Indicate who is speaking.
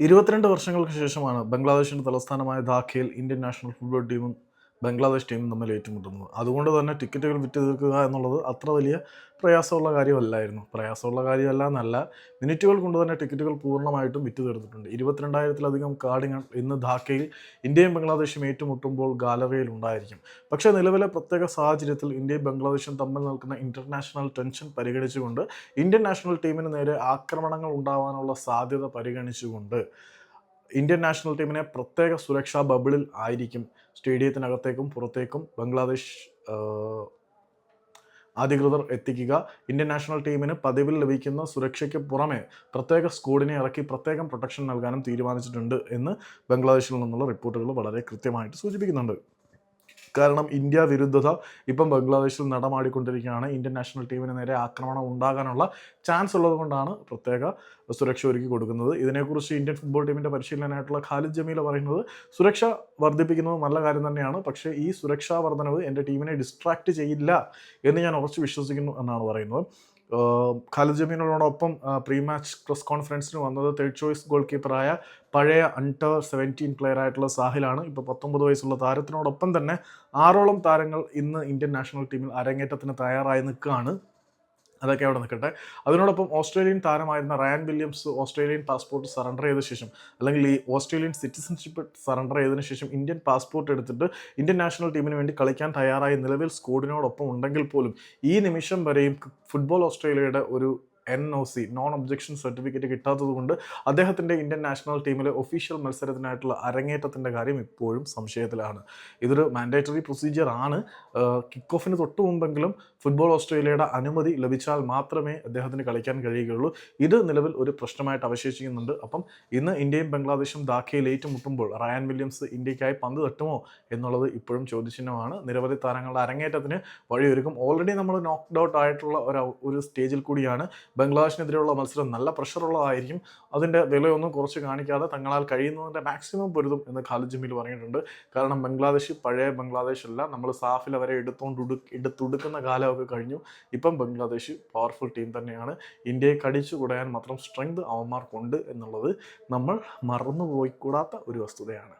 Speaker 1: ഇരുപത്തിരണ്ട് വർഷങ്ങൾക്ക് ശേഷമാണ് ബംഗ്ലാദേശിന്റെ തലസ്ഥാനമായ ധാക്കയിൽ ഇന്ത്യൻ നാഷണൽ ഫുട്ബോൾ ടീമും ബംഗ്ലാദേശ് ടീം തമ്മിൽ ഏറ്റുമുട്ടുന്നത്. അതുകൊണ്ട് തന്നെ ടിക്കറ്റുകൾ വിറ്റ് തീർക്കുക എന്നുള്ളത് അത്ര വലിയ പ്രയാസമുള്ള കാര്യമല്ലായിരുന്നു. പ്രയാസമുള്ള കാര്യമല്ല എന്നല്ല മിനിറ്റുകൾ കൊണ്ട് തന്നെ ടിക്കറ്റുകൾ പൂർണമായിട്ടും വിറ്റ് തീർത്തിട്ടുണ്ട്. ഇരുപത്തിരണ്ടായിരത്തിലധികം കാർഡുകൾ ഇന്ന് ധാക്കയിൽ ഇന്ത്യയും ബംഗ്ലാദേശും ഏറ്റുമുട്ടുമ്പോൾ ഗാലറിയിൽ ഉണ്ടായിരിക്കും. പക്ഷേ നിലവിലെ പ്രത്യേക സാഹചര്യത്തിൽ ഇന്ത്യയും ബംഗ്ലാദേശും തമ്മിൽ നിൽക്കുന്ന ഇന്റർനാഷണൽ ടെൻഷൻ പരിഗണിച്ചുകൊണ്ട് ഇന്ത്യൻ നാഷണൽ ടീമിന് നേരെ ആക്രമണങ്ങൾ ഉണ്ടാവാനുള്ള സാധ്യത പരിഗണിച്ചുകൊണ്ട് ഇന്ത്യൻ നാഷണൽ ടീമിനെ പ്രത്യേക സുരക്ഷാ ബബിളിൽ ആയിരിക്കും സ്റ്റേഡിയത്തിനകത്തേക്കും പുറത്തേക്കും ബംഗ്ലാദേശ് അധികൃതർ എത്തിക്കുക. ഇന്ത്യൻ നാഷണൽ ടീമിന് പതിവിൽ ലഭിക്കുന്ന സുരക്ഷയ്ക്ക് പുറമെ പ്രത്യേക സ്ക്വാഡിനെ ഇറക്കി പ്രത്യേകം പ്രൊട്ടക്ഷൻ നൽകാനും തീരുമാനിച്ചിട്ടുണ്ട് എന്ന് ബംഗ്ലാദേശിൽ നിന്നുള്ള റിപ്പോർട്ടുകൾ വളരെ കൃത്യമായിട്ട് സൂചിപ്പിക്കുന്നുണ്ട്. കാരണം ഇന്ത്യ വിരുദ്ധത ഇപ്പം ബംഗ്ലാദേശിൽ നടമാടിക്കൊണ്ടിരിക്കുകയാണ്. ഇന്ത്യൻ നാഷണൽ ടീമിന് നേരെ ആക്രമണം ഉണ്ടാകാനുള്ള ചാൻസ് ഉള്ളതുകൊണ്ടാണ് പ്രത്യേക സുരക്ഷ ഒരുക്കി കൊടുക്കുന്നത്. ഇതിനെക്കുറിച്ച് ഇന്ത്യൻ ഫുട്ബോൾ ടീമിന്റെ പരിശീലനമായിട്ടുള്ള ഖാലിദ് ജമീൽ പറയുന്നത് സുരക്ഷ വർദ്ധിപ്പിക്കുന്നത് നല്ല കാര്യം തന്നെയാണ് പക്ഷേ ഈ സുരക്ഷാ വർധനവ് എന്റെ ടീമിനെ ഡിസ്ട്രാക്ട് ചെയ്യില്ല എന്ന് ഞാൻ ഉറച്ച് വിശ്വസിക്കുന്നു എന്നാണ് പറയുന്നത്. ഖാലിദ് ജമീനോടൊപ്പം പ്രീ മാച്ച് പ്രസ് കോൺഫറൻസിന് വന്നത് തേർഡ് ചോയ്സ് ഗോൾ കീപ്പറായ പഴയ അണ്ടർ സെവന്റീൻ പ്ലെയർ ആയിട്ടുള്ള സാഹിലാണ്. ഇപ്പോൾ പത്തൊമ്പത് വയസ്സുള്ള താരത്തിനോടൊപ്പം തന്നെ ആറോളം താരങ്ങൾ ഇന്ന് ഇന്ത്യൻ നാഷണൽ ടീമിൽ അരങ്ങേറ്റത്തിന് തയ്യാറായി നിൽക്കുകയാണ്. അതൊക്കെ അവിടെ നിൽക്കട്ടെ. അതിനോടൊപ്പം Australian താരമായിരുന്ന Ryan Williams Australian passport surrender ചെയ്ത ശേഷം അല്ലെങ്കിൽ ഈ ഓസ്ട്രേലിയൻ സിറ്റിസൺഷിപ്പ് സറണ്ടർ ചെയ്തതിനു ശേഷം ഇന്ത്യൻ പാസ്പോർട്ട് എടുത്തിട്ട് ഇന്ത്യൻ നാഷണൽ ടീമിന് വേണ്ടി കളിക്കാൻ തയ്യാറായി നിലവിൽ സ്കോഡിനോടൊപ്പം ഉണ്ടെങ്കിൽ പോലും ഈ നിമിഷം വരെയും ഫുട്ബോൾ ഓസ്ട്രേലിയയുടെ ഒരു N O C non objection certificate കിട്ടാത്തത് കൊണ്ട് അദ്ദേഹത്തിന്റെ ഇന്ത്യൻ നാഷണൽ ടീമിലെ ഒഫീഷ്യൽ മത്സരത്തിനായിട്ടുള്ള അരങ്ങേറ്റത്തിന്റെ കാര്യം ഇപ്പോഴും സംശയത്തിലാണ്. ഇതൊരു മാൻഡേറ്ററി പ്രൊസീജിയർ ആണ്. കിക്ക് ഓഫിന് തൊട്ട് മുമ്പെങ്കിലും ഫുട്ബോൾ ഓസ്ട്രേലിയയുടെ അനുമതി ലഭിച്ചാൽ മാത്രമേ അദ്ദേഹത്തിന് കളിക്കാൻ കഴിയുകയുള്ളൂ. ഇത് നിലവിൽ ഒരു പ്രശ്നമായിട്ട് അവശേഷിക്കുന്നുണ്ട്. അപ്പം ഇന്ന് ഇന്ത്യയും ബംഗ്ലാദേശും ധാക്കയിൽ ഏറ്റുമുട്ടുമ്പോൾ റയാൻ വില്യംസ് ഇന്ത്യക്കായി പന്ത് തട്ടുമോ എന്നുള്ളത് ഇപ്പോഴും ചോദ്യചിഹ്നമാണ്. നിരവധി താരങ്ങളുടെ അരങ്ങേറ്റത്തിന് വഴിയൊരുക്കും. ഓൾറെഡി നമ്മൾ നോക്ക്ഡ് ഔട്ട് ആയിട്ടുള്ള ഒരു ഒരു സ്റ്റേജിൽ കൂടിയാണ് ബംഗ്ലാദേശിനെതിരെയുള്ള മത്സരം നല്ല പ്രഷറുള്ളതായിരിക്കും അതിന്റെ വിലയൊന്നും കുറച്ച് കാണിക്കാതെ തങ്ങളാൽ കഴിയുന്നതിന്റെ മാക്സിമം പൊരുതും എന്ന് ഖാലിദ് ജമീൽ പറഞ്ഞിട്ടുണ്ട് കാരണം ബംഗ്ലാദേശ് പഴയ ബംഗ്ലാദേശ് അല്ല നമ്മൾ സാഫിൽ അവരെ എടുത്തുകൊണ്ട് എടുത്തുടുക്കുന്ന കാലമൊക്കെ കഴിഞ്ഞു. ഇപ്പം ബംഗ്ലാദേശ് പവർഫുൾ ടീം തന്നെയാണ്. ഇന്ത്യയെ കടിച്ചു കുടയാൻ മാത്രം സ്ട്രെങ്ത് അവന്മാർക്കുണ്ട് എന്നുള്ളത് നമ്മൾ മറന്നു പോയിക്കൂടാത്ത ഒരു വസ്തുതയാണ്.